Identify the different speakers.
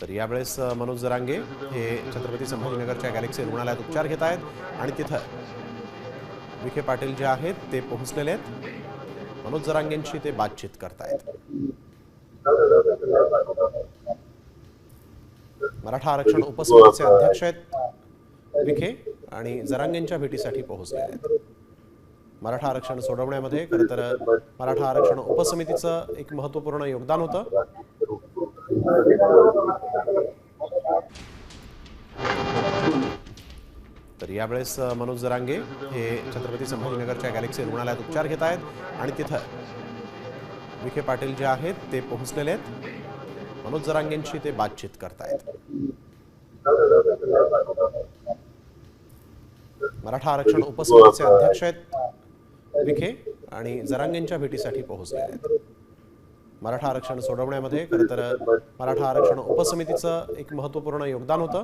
Speaker 1: तर यावेळेस मनोज जरांगे हे छत्रपती संभाजीनगरच्या गॅलेक्सी रुग्णालयात उपचार घेत आहेत आणि तिथं विखे पाटील जे आहेत ते पोहोचलेले आहेत. मनोज जरांगेंशी ते बातचीत करतायत. मराठा आरक्षण उपसमितीचे अध्यक्ष आहेत विखे आणि जरांगेंच्या भेटीसाठी पोहोचलेले आहेत. मराठा आरक्षण सोडवण्यामध्ये खरं तर मराठा आरक्षण उपसमितीचं एक महत्त्वपूर्ण योगदान होतं. तर यावेळेस मनोज जरांगे हे छत्रपती संभाजीनगरच्या गॅलेक्सी रुग्णालयात उपचार घेत आहेत आणि तिथं विखे पाटील जे आहेत ते पोहोचलेले आहेत. मनोज जरांगेंशी ते बातचीत करतायत. मराठा आरक्षण उपसमितीचे अध्यक्ष आहेत विखे आणि जरांगेंच्या भेटीसाठी पोहोचलेले आहेत. मराठा आरक्षण सोडवण्यामध्ये खरं तर मराठा आरक्षण उपसमितीचं एक महत्त्वपूर्ण योगदान होतं.